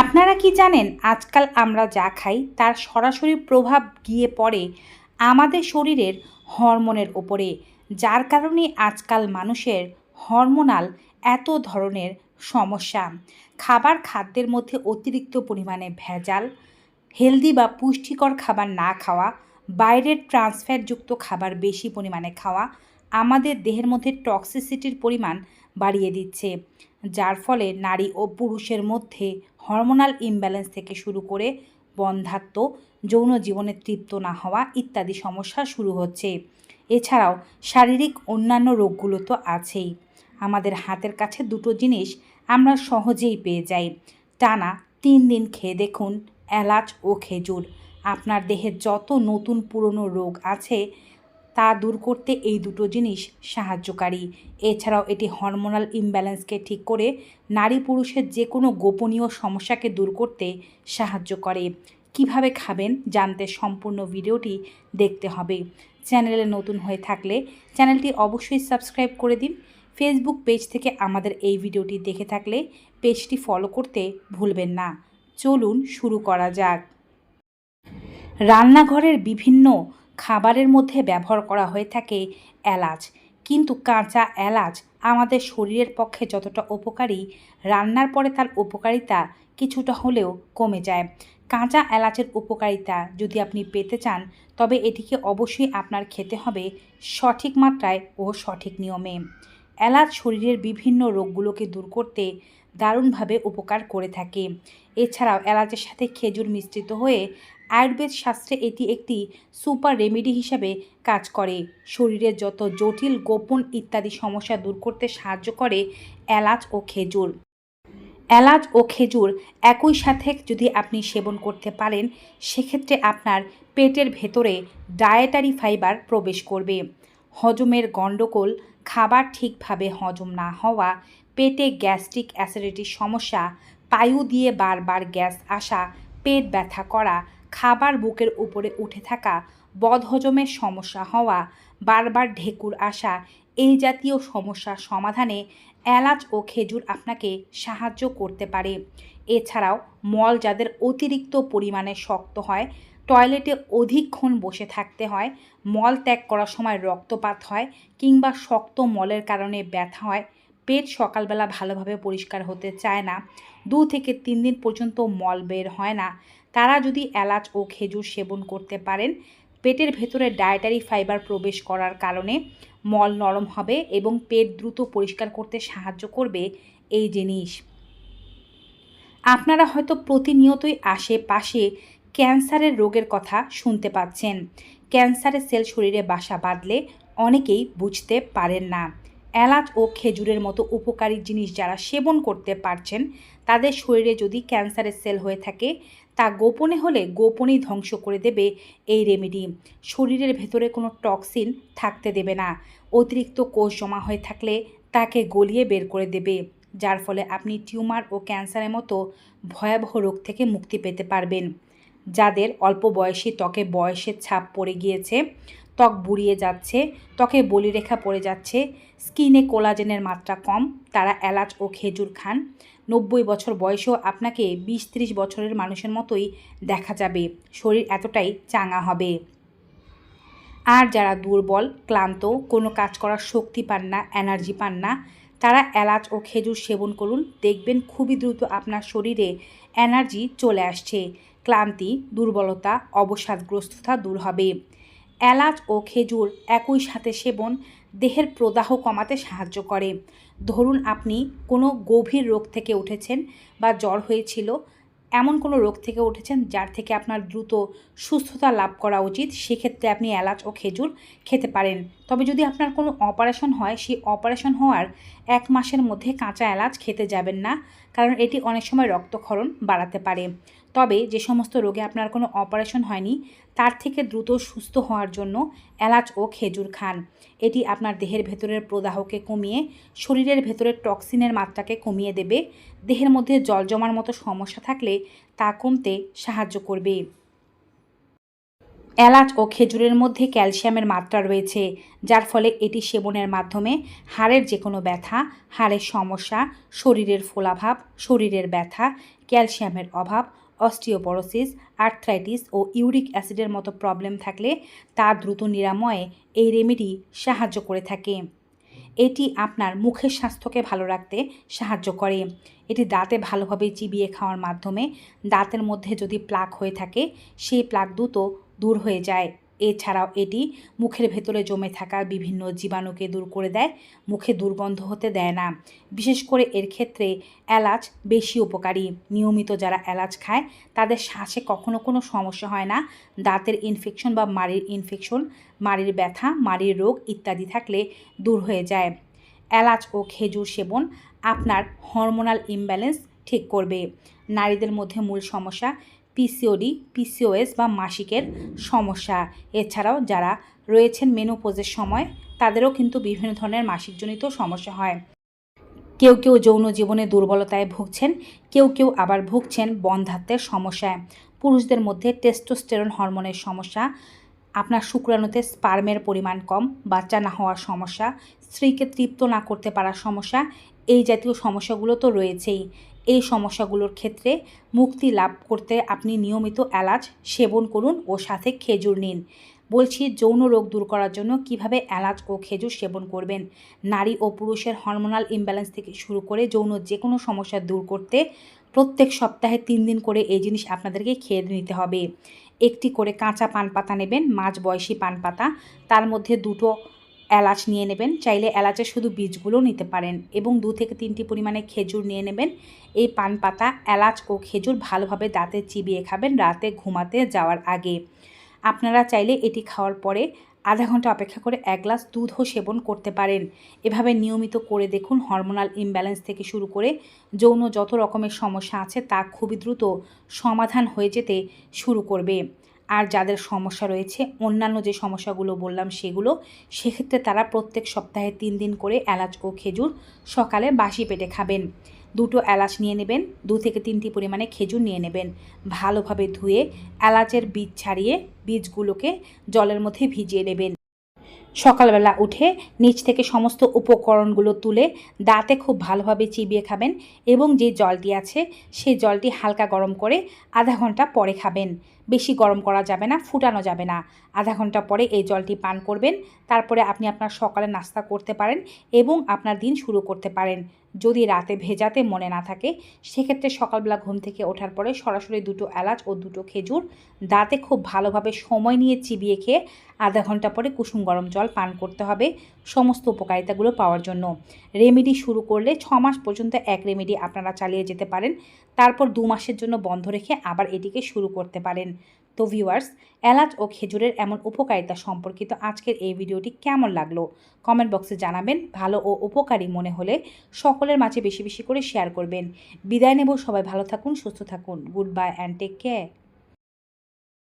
আপনারা কি জানেন, আজকাল আমরা যা খাই তার সরাসরি প্রভাব গিয়ে পড়ে আমাদের শরীরের হরমোনের ওপরে, যার কারণে আজকাল মানুষের হরমোনাল এত ধরনের সমস্যা। খাবার খাদ্যের মধ্যে অতিরিক্ত পরিমাণে ভেজাল, হেলদি বা পুষ্টিকর খাবার না খাওয়া, বাইরের ট্রান্সফ্যাটযুক্ত খাবার বেশি পরিমাণে খাওয়া আমাদের দেহের মধ্যে টক্সিসিটির পরিমাণ বাড়িয়ে দিচ্ছে, যার ফলে নারী ও পুরুষের মধ্যে হরমোনাল ইমব্যালেন্স থেকে শুরু করে বন্ধাত্ম, যৌন জীবনে তৃপ্ত না হওয়া ইত্যাদি সমস্যা শুরু হচ্ছে। এছাড়াও শারীরিক অন্যান্য রোগগুলো তো আছেই। আমাদের হাতের কাছে দুটো জিনিস আমরা সহজেই পেয়ে যাই। টানা তিন দিন খেয়ে দেখুন, এলাচ ও খেজুর। আপনার দেহে যত নতুন পুরনো রোগ আছে তা দূর করতে এই দুটো জিনিস সাহায্যকারী। এছাড়াও এটি হরমোনাল ইমব্যালেন্সকে ঠিক করে নারী পুরুষের যে কোনো গোপনীয় সমস্যাকে দূর করতে সাহায্য করে। কীভাবে খাবেন জানতে সম্পূর্ণ ভিডিওটি দেখতে হবে। চ্যানেলে নতুন হয়ে থাকলে চ্যানেলটি অবশ্যই সাবস্ক্রাইব করে দিন। ফেসবুক পেজ থেকে আমাদের এই ভিডিওটি দেখে থাকলে পেজটি ফলো করতে ভুলবেন না। চলুন শুরু করা যাক। রান্নাঘরের বিভিন্ন খাবারের মধ্যে ব্যবহার করা হয়ে থাকে এলাচ। কিন্তু কাঁচা এলাচ আমাদের শরীরের পক্ষে যতটা উপকারী, রান্নার পরে তার উপকারিতা কিছুটা হলেও কমে যায়। কাঁচা এলাচের উপকারিতা যদি আপনি পেতে চান, তবে এটিকে অবশ্যই আপনার খেতে হবে সঠিক মাত্রায় ও সঠিক নিয়মে। এলাচ শরীরের বিভিন্ন রোগগুলোকে দূর করতে দারুণভাবে উপকার করে থাকে। এছাড়াও এলাচের সাথে খেজুর মিশ্রিত হয়ে আয়ুর্বেদ শাস্ত্রে এটি একটি সুপার রেমেডি হিসাবে কাজ করে। শরীরের যত জটিল, গোপন ইত্যাদি সমস্যা দূর করতে সাহায্য করে এলাচ ও খেজুর। এলাচ ও খেজুর একই সাথে যদি আপনি সেবন করতে পারেন, সেক্ষেত্রে আপনার পেটের ভেতরে ডায়েটারি ফাইবার প্রবেশ করবে। হজমের গণ্ডগোল, খাবার ঠিকভাবে হজম না হওয়া, পেটে গ্যাস্ট্রিক অ্যাসিডিটির সমস্যা, পায়ু দিয়ে বারবার গ্যাস আসা, পেট ব্যথা করা খাবার বুকের উপরে উঠে থাকা বদহজমের সমস্যা হওয়া, বারবার ঢেকুর আসা এই জাতীয় সমস্যার সমাধানে এলাচ ও খেজুর আপনাকে সাহায্য করতে পারে। এছাড়াও মল যাদের অতিরিক্ত পরিমাণে শক্ত হয়, টয়লেটে অধিকক্ষণ বসে থাকতে হয়, মল ত্যাগ করার সময় রক্তপাত হয় কিংবা শক্ত মলের কারণে ব্যথা হয়, পেট সকালবেলা ভালোভাবে পরিষ্কার হতে চায় না, দু থেকে তিন দিন পর্যন্ত মল বের হয় না তারা যদি এলাচ ও খেজুর সেবন করতে পারেন, পেটের ভেতরে ডায়েটারি ফাইবার প্রবেশ করার কারণে মল নরম হবে এবং পেট দ্রুত পরিষ্কার করতে সাহায্য করবে এই জিনিস। আপনারা হয়তো প্রতিনিয়তই আশেপাশে ক্যান্সারের রোগের কথা শুনতে পাচ্ছেন। ক্যান্সারের সেল শরীরে বাসা বাঁধলে অনেকেই বুঝতে পারেন না। এলাচ ও খেজুরের মতো উপকারী জিনিস যারা সেবন করতে পারছেন, তাদের শরীরে যদি ক্যান্সারের সেল হয়ে থাকে তা গোপনে হলে গোপনেই ধ্বংস করে দেবে এই রেমেডি শরীরের ভেতরে কোনো টক্সিন থাকতে দেবে না। অতিরিক্ত কোষ জমা হয়ে থাকলে তাকে গলিয়ে বের করে দেবে, যার ফলে আপনি টিউমার ও ক্যান্সারের মতো ভয়াবহ রোগ থেকে মুক্তি পেতে পারবেন। যাদের অল্প বয়সী ত্বকে বয়সের ছাপ পড়ে গিয়েছে ত্বক বুড়িয়ে যাচ্ছে, ত্বকে বলিরেখা পড়ে যাচ্ছে, স্কিনে কোলাজেনের মাত্রা কম, তারা এলাচ ও খেজুর খান। নব্বই বছর বয়সেও আপনাকে বিশ ত্রিশ বছরের মানুষের মতোই দেখা যাবে, শরীর এতটাই চাঙা হবে। আর যারা দুর্বল, ক্লান্ত, কোনো কাজ করার শক্তি পান না, এনার্জি পান না, তারা এলাচ ও খেজুর সেবন করুন, দেখবেন খুবই দ্রুত আপনার শরীরে এনার্জি চলে আসছে। ক্লান্তি, দুর্বলতা, অবসাদগ্রস্ততা দূর হবে। এলাচ ও খেজুর একই সাথে সেবন দেহের প্রদাহ কমাতে সাহায্য করে। ধরুন, আপনি কোনো গভীর রোগ থেকে উঠেছেন বা জ্বর হয়েছিল, এমন কোনো রোগ থেকে উঠেছেন যার থেকে আপনার দ্রুত সুস্থতা লাভ করা উচিত, সেক্ষেত্রে আপনি এলাচ ও খেজুর খেতে পারেন। তবে যদি আপনার কোনো অপারেশন হয়, সেই অপারেশন হওয়ার এক মাসের মধ্যে কাঁচা এলাচ খেতে যাবেন না, কারণ এটি অনেক সময় রক্তক্ষরণ বাড়াতে পারে। তবে যে সমস্ত রোগে আপনার কোনো অপারেশন হয়নি, তার থেকে দ্রুত সুস্থ হওয়ার জন্য এলাচ ও খেজুর খান। এটি আপনার দেহের ভেতরের প্রদাহকে কমিয়ে, শরীরের ভেতরের টক্সিনের মাত্রাকে কমিয়ে দেবে। দেহের মধ্যে জল জমার মতো সমস্যা থাকলে তা কমতে সাহায্য করবে। এলাচ ও খেজুরের মধ্যে ক্যালসিয়ামের মাত্রা রয়েছে, যার ফলে এটি সেবনের মাধ্যমে হাড়ের যে কোনো ব্যথা, হাড়ের সমস্যা, শরীরের ফোলাভাব, শরীরের ব্যথা, ক্যালসিয়ামের অভাব, অস্টিওপরোসিস, আর্থ্রাইটিস ও ইউরিক অ্যাসিডের মতো প্রবলেম থাকলে তা দ্রুত নিরাময়ে এই রেমেডি সাহায্য করে থাকে। এটি আপনার মুখের স্বাস্থ্যকে ভালো রাখতে সাহায্য করে। এটি দাঁতে ভালোভাবে চিবিয়ে খাওয়ার মাধ্যমে দাঁতের মধ্যে যদি প্লাক হয়ে থাকে, সেই প্লাক দ্রুত দূর হয়ে যায়। এছাড়াও এটি মুখের ভেতরে জমে থাকা বিভিন্ন জীবাণুকে দূর করে দেয়, মুখে দুর্গন্ধ হতে দেয় না। বিশেষ করে এর ক্ষেত্রে এলাচ বেশি উপকারী। নিয়মিত যারা এলাচ খায়, তাদের শ্বাসে কখনো কোনো সমস্যা হয় না। দাঁতের ইনফেকশন বা মাড়ির ইনফেকশন মাড়ির ব্যথা, মাড়ির রোগ ইত্যাদি থাকলে দূর হয়ে যায়। এলাচ ও খেজুর সেবন আপনার হরমোনাল ইমব্যালেন্স ঠিক করবে। নারীদের মধ্যে মূল সমস্যা পিসিওডি পিসিওএস বা মাসিকের সমস্যা। এছাড়াও যারা রয়েছেন মেনোপোজের সময়, তাদেরও কিন্তু বিভিন্ন ধরনের মাসিকজনিত সমস্যা হয়। কেউ কেউ যৌন জীবনে দুর্বলতায় ভুগছেন, কেউ কেউ আবার ভুগছেন বন্ধাত্বের সমস্যায়। পুরুষদের মধ্যে টেস্টোস্টেরন হরমোনের সমস্যা, আপনার শুক্রাণুতে স্পার্মের পরিমাণ কম, বাচ্চা না হওয়ার সমস্যা, স্ত্রীকে তৃপ্ত না করতে পারার সমস্যা, এই জাতীয় সমস্যাগুলো তো রয়েছেই। এই সমস্যাগুলোর ক্ষেত্রে মুক্তি লাভ করতে আপনি নিয়মিত এলাচ সেবন করুন ও সাথে খেজুর নিন। বলছি যৌন রোগ দূর করার জন্য কীভাবে এলাচ ও খেজুর সেবন করবেন? নারী ও পুরুষের হরমোনাল ইমব্যালেন্স থেকে শুরু করে যৌন যে কোনো সমস্যা দূর করতে প্রত্যেক সপ্তাহে তিন দিন করে এই জিনিস আপনাদেরকে খেয়ে নিতে হবে। একটি করে কাঁচা পান পাতা নেবেন মাঝ বয়সী পান পাতা। তার মধ্যে দুটো এলাচ নিয়ে নেবেন। চাইলে এলাচের শুধু বীজগুলো নিতে পারেন এবং দু থেকে তিনটি পরিমাণে খেজুর নিয়ে নেবেন। এই পান পাতা, এলাচ ও খেজুর ভালোভাবে দাঁতে চিবিয়ে খাবেন রাতে ঘুমাতে যাওয়ার আগে। আপনারা চাইলে এটি খাওয়ার পরে আধা ঘণ্টা অপেক্ষা করে এক গ্লাস দুধও সেবন করতে পারেন। এভাবে নিয়মিত করে দেখুন হরমোনাল ইমব্যালেন্স থেকে শুরু করে যৌন যত রকমের সমস্যা আছে তা খুবই দ্রুত সমাধান হয়ে যেতে শুরু করবে। আর যাদের সমস্যা রয়েছে, অন্যান্য যে সমস্যাগুলো বললাম সেগুলো, সেক্ষেত্রে তারা প্রত্যেক সপ্তাহে তিন দিন করে এলাচ ও খেজুর সকালে বাসি পেটে খাবেন। দুটো এলাচ নিয়ে নেবেন, দু থেকে তিনটি পরিমাণে খেজুর নিয়ে নেবেন। ভালোভাবে ধুয়ে এলাচের বীজ ছাড়িয়ে বীজগুলোকে জলের মধ্যে ভিজিয়ে নেবেন। সকালবেলা উঠে নিচ থেকে সমস্ত উপকরণগুলো তুলে দাঁতে খুব ভালোভাবে চিবিয়ে খাবেন এবং যে জলটি আছে সেই জলটি হালকা গরম করে আধা ঘণ্টা পরে খাবেন। বেশি গরম করা যাবে না, ফুটানো যাবে না। আধা ঘণ্টা পরে এই জলটি পান করবেন। তারপরে আপনি আপনার সকালে নাস্তা করতে পারেন এবং আপনার দিন শুরু করতে পারেন। যদি রাতে ভেজাতে মনে না থাকে, সেক্ষেত্রে সকালবেলা ঘুম থেকে ওঠার পরে সরাসরি দুটো এলাচ ও দুটো খেজুর, দাঁতে খুব ভালোভাবে সময় নিয়ে চিবিয়ে খেয়ে আধা ঘণ্টা পরে কুসুম গরম জল পান করতে হবে সমস্ত উপকারিতাগুলো পাওয়ার জন্য। রেমেডি শুরু করলে ছ মাস পর্যন্ত এক রেমেডি আপনারা চালিয়ে যেতে পারেন, তারপর দু মাসের জন্য বন্ধ রেখে আবার এটিকে শুরু করতে পারেন। তো ভিউয়ার্স এলাচ ও খেজুরের এমন উপকারিতা সম্পর্কিত আজকের এই ভিডিওটি কেমন লাগল? কমেন্ট বক্সে জানাবেন। ভালো ও উপকারী মনে হলে সকলের মাঝে বেশি বেশি করে শেয়ার করবেন। বিদায় নেব। সবাই ভালো থাকুন, সুস্থ থাকুন। Goodbye and take care